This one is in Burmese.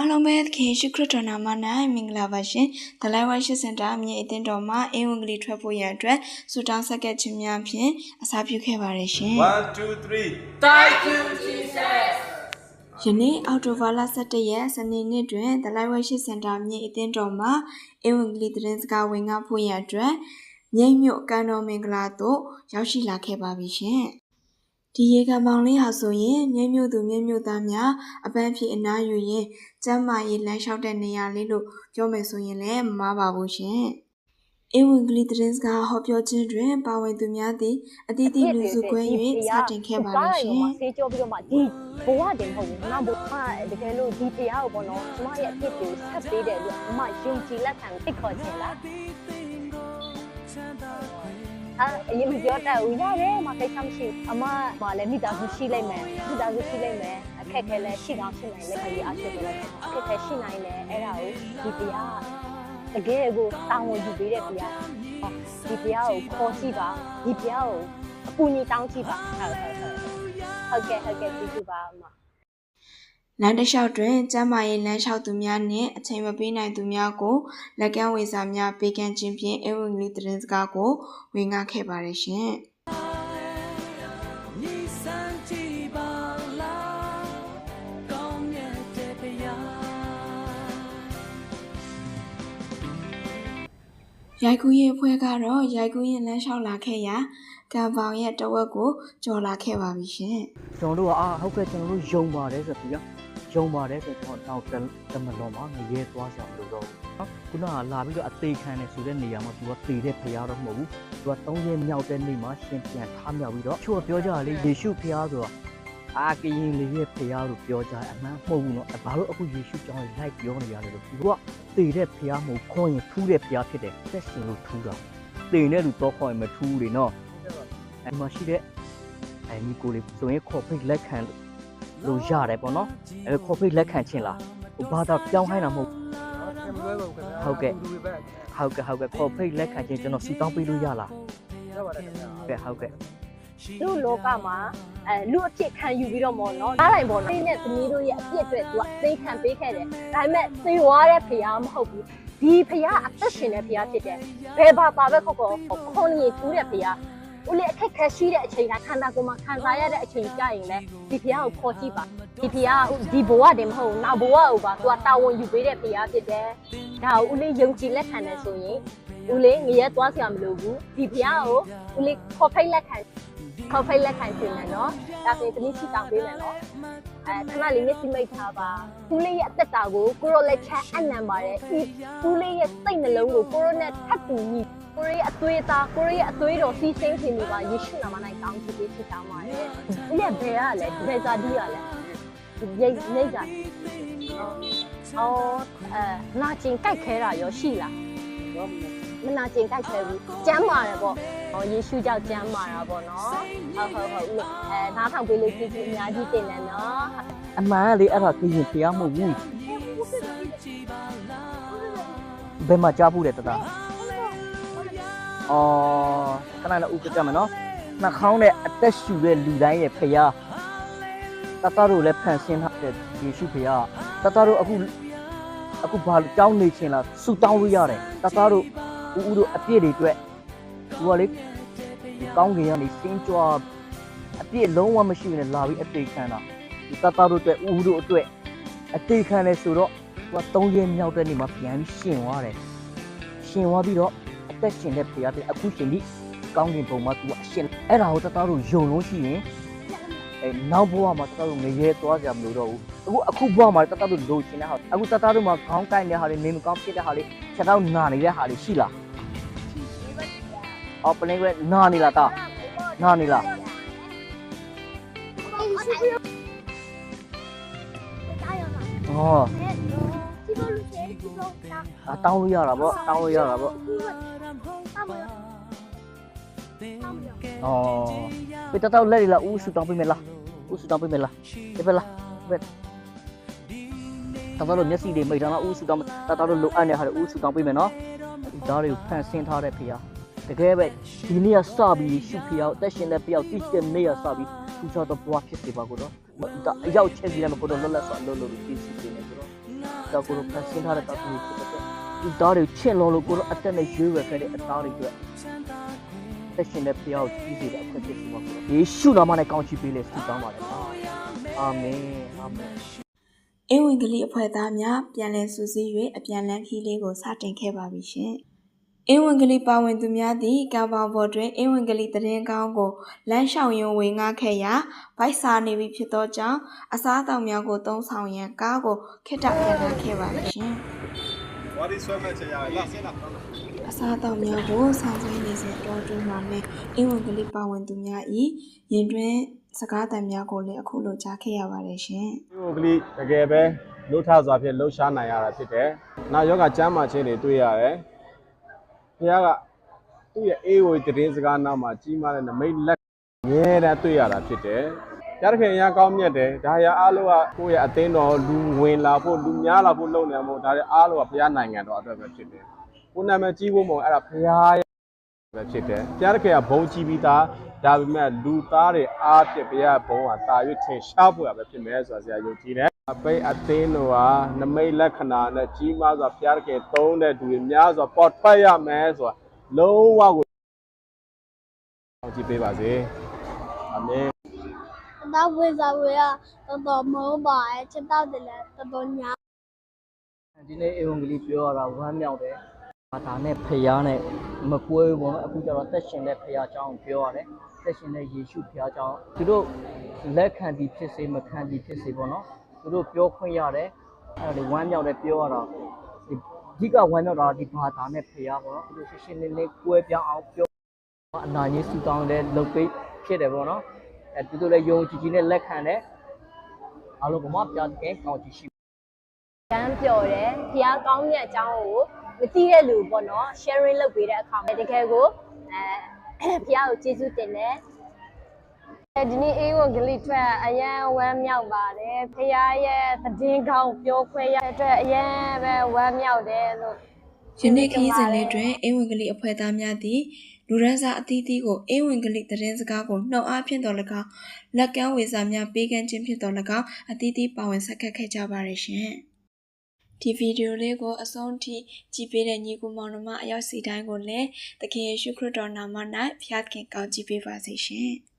အားလုံးပဲသခင်ယေရှုခရစ်တော်နာမ၌မင်္ဂလာပါရှင်။ The Life Worship Center အမြင့်အသင်းတော်မှာအင်္ဂလိပ်ထွက်ဖို့ရန်အတွက်ဆုတောင်းဆက်ကပ်ခြင်းများဖြင့်အစာပြုခဲ့ပါရရှင် One, two, three. ။ယနေ့အောက်တိုဘာလ17ရက်စနေနေ့တွင် The Life Worship Center အမြင့်အသင်းတော်မှာအင်္ဂလိပ်သတင်းစကားဝင်ငါဖို့ရန်အတွက်မြိတ်မြို့ကံတော်မင်္ဂလာသို့ရောက်ရှိလာခဲ့ပါပြီရှင်။ ဒီရေကံပေါင်လေးဟာဆိုရင်မြိတ်မြို့သူမြိတ်မြို့သားများအပန်းဖြေအနားယူရင်ကျမ်းမာရေးလမ်းလျှောက်တဲ့နေရာလေးလို့ပြောမယ်ဆိုရင်လည်းမမှားပါဘူးရှင်။ဧဝံဂေလိသတင်းစကားဟောပြောခြင်းတွင်ပါဝင်သူများသည်အသီးသီးလူစုခွဲ၍စတင်ခဲ့ပါလိမ့်ရှင်။ဆေးကြောပြီးတော့မှဒီဘဝတင်မဟုတ်ဘူး။နောက်ဘဝတကယ်လို့ဒီတရားကိုပေါ့နော်။ကျမရဲ့အဖြစ်ကိုဆက်ပေးတဲ့အတွက်အမယုံကြည်လက်ခံသိခေါ်ခြင်းလား။ အာအရင်မပြောတတ်ဘူးရတယ်မကိစ္စမရှိဘူးအမမလည်းမိသားစုရှိလိုက်မယ်မိသားစုရှိလိုက်မယ်အခက်ခဲလည်းရှိကောင်းရှိနိုင်လည်းခရီးအားရှိတယ်အခက်ခဲရှိနိုင်လည်းအဲ့ဒါကိုဒီတရားတကယ်ကိုတောင်းဝန်ယူပေးတဲ့တရားဟောဒီတရားကိုခေါ်ကြည့်ပါဒီတရားကိုအပူညီတောင်းကြည့်ပါဟုတ်ဟုတ်ဟုတ်ဟုတ်ကဲ့ဟုတ်ကဲ့ကျေးဇူးပါအမ လမ်းတစ်လျှောက်တွင်ကျမ်းမာရေးလမ်းလျှောက်သူများနှင့်အချိန်မပေးနိုင်သူများကိုလက်ကမ်းဝေစာများပေးကမ်းခြင်းဖြင့်ဧဝံဂေလိသတင်းစကားကိုဝင်ငါခဲ့ပါရရှင်ရိုက်ကူးရင်အဖွဲ့ကတော့ရိုက်ကူးရင်လမ်းလျှောက်လာခဲ့ရာကံပေါင်ရဲ့တဝက်ကိုကျော်လာခဲ့ပါပြီရှင်ကျွန်တော်တို့ကအာဟုတ်ကဲ့ကျွန်တော်တို့ယုံပါတယ်ဆိုပြီးတော့ ယုံပါတယ်ဆိုတော့တော့တမလွန်မှာငရဲသွားကြမလို့တော့နော်ခုနကလာပြီးတော့အသေးခံနေဆိုတဲ့နေရာမှာသူကတည်တဲ့ဖရားတော့မဟုတ်ဘူးသူက၃ရက်မြောက်တဲ့နေ့မှာရှင်ပြန်ထားမြောက်ပြီးတော့ချို့ကပြောကြတာလေယေရှုဖရားဆိုတော့အာကရင်လေးရဲ့ဖရားလို့ပြောကြတယ်အမှန်မဟုတ်ဘူးနော်ဘာလို့အခုယေရှုကြောင့်လိုက်ပြောနေရလဲလို့သူကတည်တဲ့ဖရားမဟုတ်ခွန်ရင်ထူးတဲ့ဖရားဖြစ်တယ်သက်ရှင်လို့ထူးတာတည်တဲ့လူတော့ခေါ်ရင်မထူးလေနော်အဲ့မှာရှိတဲ့အဲညီကိုလေးဆိုရင်ခေါ်ဖိတ်လက်ခံ လို့ရတယ်ပေါ့နော်အဲခေါ်ဖိတ်လက်ခံခြင်းလားဟိုဘာသာပြောင်းခိုင်းတာမဟုတ်ဟုတ်ကဲ့ဟုတ်ကဲ့ဟုတ်ကဲ့ခေါ်ဖိတ်လက်ခံခြင်းကျွန်တော်စီတောင်းပေးလို့ရလားရပါတယ်ခင်ဗျာဟုတ်ကဲ့ဟုတ်ကဲ့လူလောကမှာအဲလူအဖြစ်ခံယူပြီးတော့မော်နော်အားတိုင်းပေါ့နော်တင်းနဲ့သမီးတို့ရဲ့အဖြစ်အတွက်သူကသိခံပေးခဲ့တယ်ဒါပေမဲ့သေဝါတဲ့ဖရားမဟုတ်ဘူးဒီဖရားအသက်ရှင်တဲ့ဖရားဖြစ်တယ်ဘယ်ဘာပါပဲခေါ်ခေါ်ခွန်ကြီးထူးတဲ့ဖရား ဦးလေအခက်ခဲရှိတဲ့အချိန်ကခန္ဓာကိုယ်မှာခံစားရတဲ့အချိန်ကြရင်လည်းဒီဖရားကိုခေါ်ကြည့်ပါဒီဖရားဒီဘဝတည်းမဟုတ်ဘူးနောက်ဘဝကိုပါသူကတာဝန်ယူပေးတဲ့ဖရားဖြစ်တယ်ဒါကိုဦးလေးယုံကြည်လက်ခံတယ်ဆိုရင်ဦးလေးငရဲသွားစရာမလိုဘူးဒီဖရားကိုဦးလေးခေါ်ဖိတ်လက်ခံခေါ်ဖိတ်လက်ခံရှင်မယ်နော်ဒါဆိုရင်သမီးစီတောင်းပေးမယ်နော်အဲခဏလေးမျက်စိမိတ်ထားပါသူလေးရဲ့အသက်တာကိုကိုရိုလက်ချမ်းအနံပါတယ်ဒီသူလေးရဲ့စိတ်နှလုံးကိုကိုရိုနဲ့ထပ်တူညီ ကိုရိုရဲ့အသွေးသားကိုရိုရဲ့အသွေးတော်စီးစိမ့်ခြင်းတွေကယေရှုနာမ၌တောင်းချပေးချတောင်းပါတယ်ဒီရဲ့ဘယ်ကလဲဒီဘယ်ဇာဒီကလဲဒီရိတ်နေကအော်အဲနာကျင်ကြိုက်ခဲတာရောရှိလားမနာကျင်ကြိုက်ခဲဘူးကျမ်းပါတယ်ပေါ့ဟောယေရှုကြောင့်ကျမ်းမာတာပေါ့နော်ဟုတ်ဟုတ်ဟုတ်ဦးအဲနားထောင်ပေးလို့ကျေးဇူးအများကြီးတင်တယ်နော်အမှန်ကလေအဲ့ဒါကရင်ဖရားမဟုတ်ဘူးဘယ်မှာကြားဖို့လဲတတာ အော်ခဏလည်းဥပကြမယ်နော်နှာခေါင်းနဲ့အသက်ရှူတဲ့လူတိုင်းရဲ့ဖရားတတတို့လည်းဖန်ဆင်းထားတဲ့ယေရှုဖရားတတတို့အခုအခုဘာတောင်းနေချင်းလားဆူတောင်းလို့ရတယ်တတတို့ဦးဦးတို့အပြည့်တွေအတွက်သူကလေဒီကောင်းကင်ကနေစင်းကြွားအပြည့်လုံးဝမရှိဘူးနဲ့လာပြီးအသေးခံတာဒီတတတို့အတွက်ဦးတို့အတွက်အသေးခံလဲဆိုတော့သူက၃ရက်မြောက်တဲ့နေ့မှာပြန်ပြီးရှင်သွားတယ်ရှင်သွားပြီးတော့အ သက်ရှင်တဲ့ဖရားတဲ့အခုရှင်ဒီကောင်းကင်ဘုံမှာသူကအရှင်အဲ့ဒါကိုတတတို့ယုံလို့ရှိရင်အဲနောက်ဘဝမှာတတတို့ငရဲသွားကြမလို့တော့ဘူးအခုအခုဘဝမှာတတတို့လိုချင်တဲ့ဟာအခုတတတို့မှာခေါင်းကိုက်နေတဲ့ဟာတွေနေမကောင်းဖြစ်တဲ့ဟာတွေခြေထောက်နာနေတဲ့ဟာတွေရှိလားအော်ပလင်းကနာနေလားတာနာနေလား哦，啊，တောင်းလို့ရတာပေါ့တောင်းလို့ရတာပေါ့哦ပြတတော့လက်ရလားဦးဆူတောင်းပေးမယ်လားဦးဆူတောင်းပေးမယ်လားဒီပဲလားဘယ်တတော်တို့မျက်စိတွေမိတ်ထားလားဦးဆူတောင်းတတော်တို့လိုအပ်နေတဲ့ဟာတွေဦးဆူတောင်းပေးမယ်နော်ဒါတွေကိုဖန်ဆင်းထားတဲ့ဖေဟာတကယ်ပဲဒီနေ့ကစပြီးရှုဖေဟာအသက်ရှင်တဲ့ဖေဟာသိတဲ့နေ့ကစပြီးသူချတော့ဘွားဖြစ်စေပါကိုတော့ဒါအရောက်ချက်စီလည်းမကိုတော့လွတ်လပ်စွာအလုပ်လုပ်လို့သိစီနေတယ်ဆို တော့တော့ကိုလိုဖန်ဆင်းထားတဲ့တာသမီဖြစ်တဲ့ဒီသားတွေချစ်လုံးလို့ကိုလိုအသက်နဲ့ရွေးဝယ်ခဲ့တဲ့အသားတွေအတွက်သက်ရှင်တဲ့ဖျားကိုကြီးစေတဲ့အခွင့်ဖြစ်စီမှာကိုလိုယေရှုနာမနဲ့ကောင်းချီးပေးလေဆုတောင်းပါတယ်အာမင်အာမင်အင်းဝင်ကလေးအဖွဲ့သားများပြန်လည်စုစည်း၍အပြန်လန်းခီးလေးကိုစတင်ခဲ့ပါပြီရှင်။ အင်းဝင်ကလေးပါဝင်သူများသည့်ကံပေါင်းပေါ်တွင်အင်းဝင်ကလေးတရင်ကောင်းကိုလမ်းလျှောက်ရင်းဝင်ငှခဲ့ရာဗိုက်စာနေပြီဖြစ်သောကြောင့်အစားအသောက်များကိုသုံးဆောင်ရန်ကားကိုခစ်တပြန်လာခဲ့ပါပြီရှင်ဝါဒီဆွဲမဲ့ချင်ရတယ်လားဆင်းလာ။အစားအသောက်များကိုဆောင်ဆိုင်နေစဉ်တော်တွင်မှာနဲ့အင်းဝင်ကလေးပါဝင်သူများ၏ရင်တွင်စကားသံများကိုလည်းအခုလိုကြားခဲ့ရပါတယ်ရှင်။ဒီကိုကလေးတကယ်ပဲလှုပ်ထစွာဖြင့်လှုပ်ရှားနိုင်ရတာဖြစ်တယ်။နောက်ယောဂကျမ်းမာခြင်းတွေတွေ့ရတယ်။ ဘုရားကသူ့ရဲ့အေးဝေတည်စကားနောက်မှာကြီးမားတဲ့နမိတ်လက်ငဲတဲ့တွေ့ရတာဖြစ်တယ်။ကြားခင်အရာကောင်းမြတ်တယ်။ဒါရအားလုံးကကိုယ့်ရဲ့အသင်းတော်လူဝင်လာဖို့လူများလာဖို့လုပ်နေမှာမဟုတ်ဒါတွေအားလုံးကဘုရားနိုင်ငံတော်အတွက်ပဲဖြစ်တယ်။ကိုယ်နာမည်ကြီးဖို့မဟုတ်အဲ့ဒါဘုရားရဲ့ပဲဖြစ်တယ်။ဘုရားတခင်ကဘုံကြီးပြီးသားဒါပေမဲ့လူသားတွေအားဖြင့်ဘုရားဘုံကတာ၍ထင်ရှားဖို့ရပဲဖြစ်မယ်ဆိုတာဆရာယုံကြည်တယ်။ အပိတ်အသင်းတို့ဟာနမိတ်လက္ခဏာနဲ့ကြီးမားစွာဘုရားသခင်သုံးတဲ့သူတွေများစွာပေါ်ထွက်ရမယ်ဆိုတာလုံးဝကိုအောင်ကြည့်ပေးပါစေ။အာမင်။တော့ဝေစာဝေရတော်တော်မုန်းပါရဲ့ချက်တော့တယ်လေတော်တော်ညာဒီနေ့အေဝံဂေလိပြောရတာဝမ်းမြောက်တယ်။ဘာသာနဲ့ဖျားနဲ့မကွဲဘူးပေါ့နော်။အခုကျတော့သက်ရှင်တဲ့ဖျားအကြောင်းကိုပြောရတယ်။သက်ရှင်တဲ့ယေရှုဖျားအကြောင်းသူတို့လက်ခံပြီးဖြစ်စေမခံပြီးဖြစ်စေပေါ့နော်။ သူတို့ပြောခွင့်ရတယ်။အဲ့ဒါတွေဝမ်းမြောက်တယ်ပြောရတာဒီအဓိကဝမ်းမြောက်တာဒီဘာသာနဲ့ဖျားပေါ့နော်။သူတို့ရှင်းရှင်းလင်းလင်းကွဲပြောင်းအောင်ပြောအနာကြီးစူတောင်းတဲ့လုပ်ပေးဖြစ်တယ်ပေါ့နော်။အဲသူတို့လည်းယုံကြည်ကြည်နဲ့လက်ခံတယ်။အားလုံးကမှပြတ်ကဲကောင်းချီရှိတန်းပျော်တယ်ဖះကောင်းမြတ်အကြောင်းကိုမသိတဲ့လူပေါ့နော် sharing လုပ်ပေးတဲ့အခါမှာတကယ်ကိုအဲဖះကိုကျေးဇူးတင်တယ်အဲ ဒီနေ့အေးဝံဂလိထွက်အရန်ဝမ်းမြောက်ပါတယ်ဖះရဲ့သတင်းကောင်းပြောခွင့်ရတဲ့အတွက်အရန်ပဲဝမ်းမြောက်တယ်လို့ယနေ့ခရီးစဉ်လေးတွင်အင်းဝင်ကလေးအဖွဲ့သားများသည်လူရန်စာအသီးသီးကိုအင်းဝင်ကလေးသတင်းစကားကိုနှုတ်အားဖြင့်တော်၎င်းလက်ကမ်းဝေစာများပေးကမ်းခြင်းဖြင့်တော်၎င်းအသီးသီးပါဝင်ဆက်ခတ်ခဲ့ကြပါရရှင်။ဒီဗီဒီယိုလေးကိုအဆုံးထိကြည့်ပေးတဲ့ညီကိုမောင်နှမအရောက်စီတိုင်းကိုလည်းသခင်ယေရှုခရစ်တော်နာမ၌ဖျားခင်ကောင်းချီးပေးပါစေရှင်။